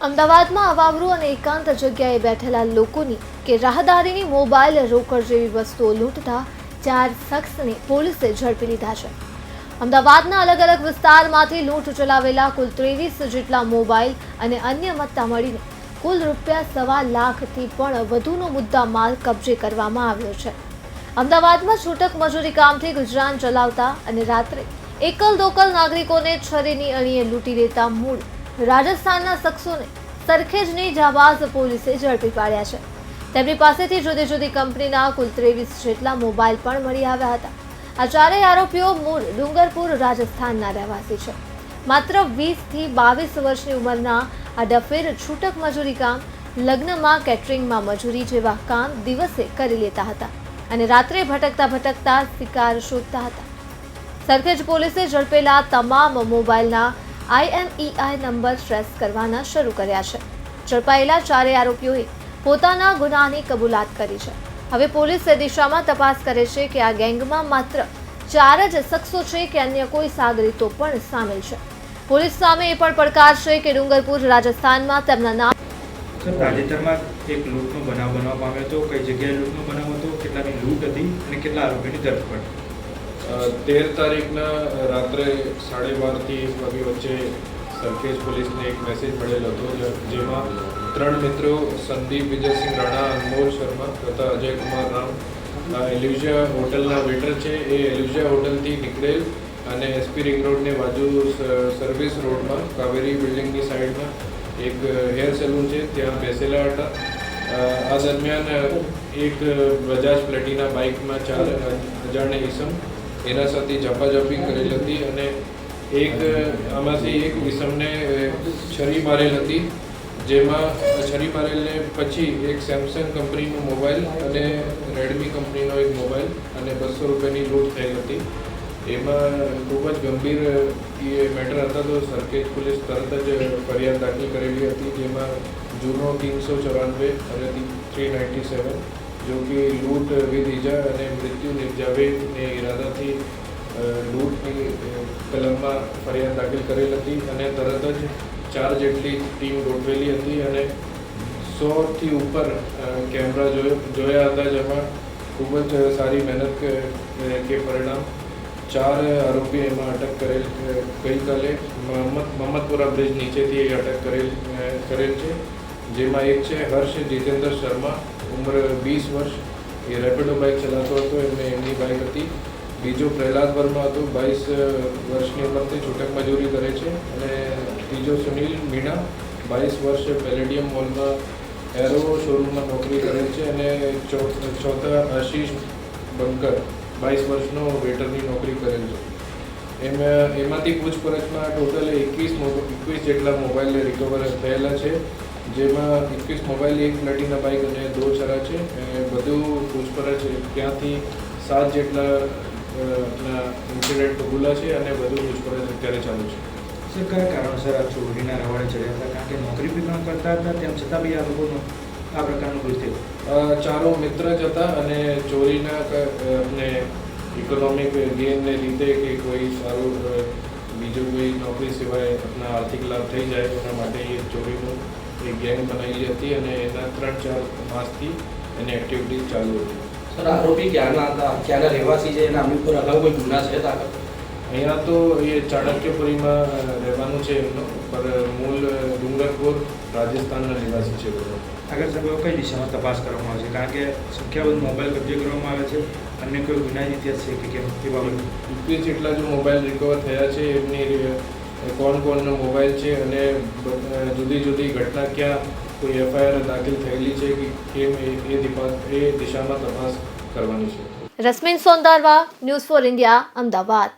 અમદાવાદમાં અવાવરું અને એકાંત જગ્યાએ બેઠેલા લોકોની કે રાહદારીની મોબાઈલ રોકડ જેવી વસ્તુઓ લૂંટતા ચાર શખ્સને પોલીસે ઝડપી લીધા છે. અમદાવાદના અલગ અલગ વિસ્તારમાંથી લૂંટ ચલાવેલા કુલ ત્રેવીસ જેટલા મોબાઈલ અને અન્ય મત્તા મળીને કુલ રૂપિયા સવા લાખથી પણ વધુનો મુદ્દા માલ કબજે કરવામાં આવ્યો છે. અમદાવાદમાં છૂટક મજૂરી કામથી ગુજરાન ચલાવતા અને રાત્રે એકલ દોકલ નાગરિકોને છરીની અણીએ લૂંટી લેતા મૂળ રાજસ્થાનના શખ્સોને સરખેજની જાબાઝ પોલીસે ઝડપી પાડ્યા છે. તેમની પાસેથી જુદી જુદી કંપનીના કુલ ત્રેવીસ જેટલા મોબાઈલ પણ મળી આવ્યા હતા. આ ચારેય આરોપીઓ મૂળ ડુંગરપુર રાજસ્થાનના રહેવાસી છે. માત્ર વીસથી બાવીસ વર્ષની ઉંમરના આ ડફેર છૂટક મજૂરી કામ લગ્નમાં કેટરિંગમાં મજૂરી જેવા કામ દિવસે કરી લેતા હતા અને રાત્રે ભટકતા ભટકતા શિકાર શોધતા હતા. સરખેજ પોલીસે ઝડપેલા તમામ મોબાઈલના આઈએમઈઆઈ નંબર ટ્રેસ કરવાના શરૂ કર્યા છે. ઝડપાયેલા ચારેય આરોપીઓએ પોતાના ગુનાની કબૂલાત કરી છે. હવે પોલીસ એ દિશામાં તપાસ કરે છે કે આ ગેંગમાં માત્ર ચાર જ શખ્સો છે કે અન્ય કોઈ સાગરીતો પણ સામેલ છે. પોલીસ સામે એ પણ પડકાર છે કે ડુંગરપુર રાજસ્થાનમાં તેમના નામ તાજેતરમાં એક લૂંટનો બનાવ બનવા પામ્યો હતો. કઈ જગ્યાએ લૂંટનો બનાવ હતો? કેટલાની લૂંટ હતી? અને કેટલા આરોપીની ધરપકડ? તેર તારીખના રાત્રે સાડે બારથી એક વાગ્યા વચ્ચે સરખેજ પોલીસને એક મેસેજ મળેલો હતો જેમાં ત્રણ મિત્રો, સંદીપ, વિજયસિંહ રાણા, અનમોલ શર્મા તથા અજય કુમાર રામ એલ્યુઝિયા હોટલના વેટર છે. એ એલ્યુઝિયા હોટલથી નીકળેલ અને એસપી રિંગ રોડની બાજુ સર્વિસ રોડમાં કાવેરી બિલ્ડિંગની સાઈડમાં એક હેર સેલૂન છે. ત્યાં બેસેલા હતા. આ દરમિયાન એક બજાજ પ્લેટિના બાઇકમાં ચાર અજાણ્યા ઈસમ એના સાથે ઝપાઝપી કરેલ હતી અને એક, આમાંથી એક વિષમને છરી મારેલ હતી, જેમાં છરી મારેલને પછી એક સેમસંગ કંપનીનો મોબાઈલ અને રેડમી કંપનીનો એક મોબાઈલ અને બસો રૂપિયાની લૂંટ થઈ હતી. એમાં ખૂબ જ ગંભીર એ મેટર હતા તો સરખેજ પોલીસ તરત જ ફરિયાદ દાખલ કરેલી હતી, જેમાં જૂનો તીનસો ચોરાનવે અને થ્રી નાઇન્ટી સેવન જો કે લૂંટ વિધ ઇજા અને મૃત્યુ નિપજાવેને ઈરાદાથી લૂંટની કલમમાં ફરિયાદ દાખલ કરેલ હતી અને તરત જ ચાર જેટલી ટીમ ગોઠવેલી હતી અને સોથી ઉપર કેમેરા જોયો હતા જેમાં ખૂબ જ સારી મહેનત કે પરિણામ. ચાર આરોપી એમાં અટક કરેલ ગઈકાલે મોહમ્મદ, મોહમ્મદપુરા બ્રિજ નીચેથી અટક કરેલ કરેલ છે. જેમાં એક છે હર્ષ જીતેન્દ્ર શર્મા ઉંમર વીસ વર્ષ. એ રેપિડો બાઇક ચલાવતો હતો, એમને એમની બાઇક હતી. બીજો પ્રહલાદ વર્મા હતો બાવીસ વર્ષની ઉંમરથી છૂટક મજૂરી કરે છે. અને ત્રીજો સુનિલ મીણા બાવીસ વર્ષ પેલેડિયમ મોલમાં એરો શોરૂમમાં નોકરી કરે છે. અને ચોથા આશીષ બંકર બાવીસ વર્ષનો વેટરની નોકરી કરેલ છે. એમાં, એમાંથી પૂછપરછમાં ટોટલ એકવીસ એકવીસ જેટલા મોબાઈલ રિકવર થયેલા છે. જેમાં એકવીસ મોબાઈલ એક પ્લેટિના બાઇક અને દો ચરા છે. એ બધું પૂછપરછ ત્યાંથી સાત જેટલા ઇન્સિડન્ટ કબૂલા છે અને બધું પૂછપરછ અત્યારે ચાલુ છે. સર કયા કારણોસર આ ચોરીના રવાડે ચડ્યા હતા? કારણ કે નોકરી બી પણ કરતા હતા તેમ છતાં બી આ લોકોનું આ પ્રકારનું કૃત્ય ચારો મિત્ર જ હતા અને ચોરીના અને ઇકોનોમિક ગેનને લીધે કે કોઈ સારું બીજું કોઈ નોકરી સિવાય આપણા આર્થિક લાભ થઈ જાય એના માટે એ ચોરીનું એક ગેંગ બનાવેલી હતી અને એના ત્રણ ચાર માસથી એની એક્ટિવિટી ચાલુ હતી. સર આરોપી ક્યાંના હતા? ક્યાંના રહેવાસી છે? એના અમુક પર અગાઉ કોઈ ગુના છે દાખલ? અહીંયા તો એ ચાણક્યપુરીમાં રહેવાનું છે એમનો પર મૂળ ડુંગરપુર રાજસ્થાનના રહેવાસી છે બધો. આગળ સાહેબ કઈ દિશામાં તપાસ કરવામાં આવે છે? કારણ કે સંખ્યાબંધ મોબાઈલ કબજે કરવામાં આવે છે. અન્ય કોઈ ગુનાની ઇતિહાસ છે કે કેમ? એ બાબત? એકવીસ જેટલા જો મોબાઈલ રિકવર થયા છે એમની કોણ કોણનો મોબાઈલ છે અને જુદી જુદી ઘટના ક્યાં કોઈ એફઆઈઆર દાખલ થયેલી છે કે કેમ એ એ દિશામાં તપાસ કરવાની છે. Rasmin Sondarva news for India Ahmedabad.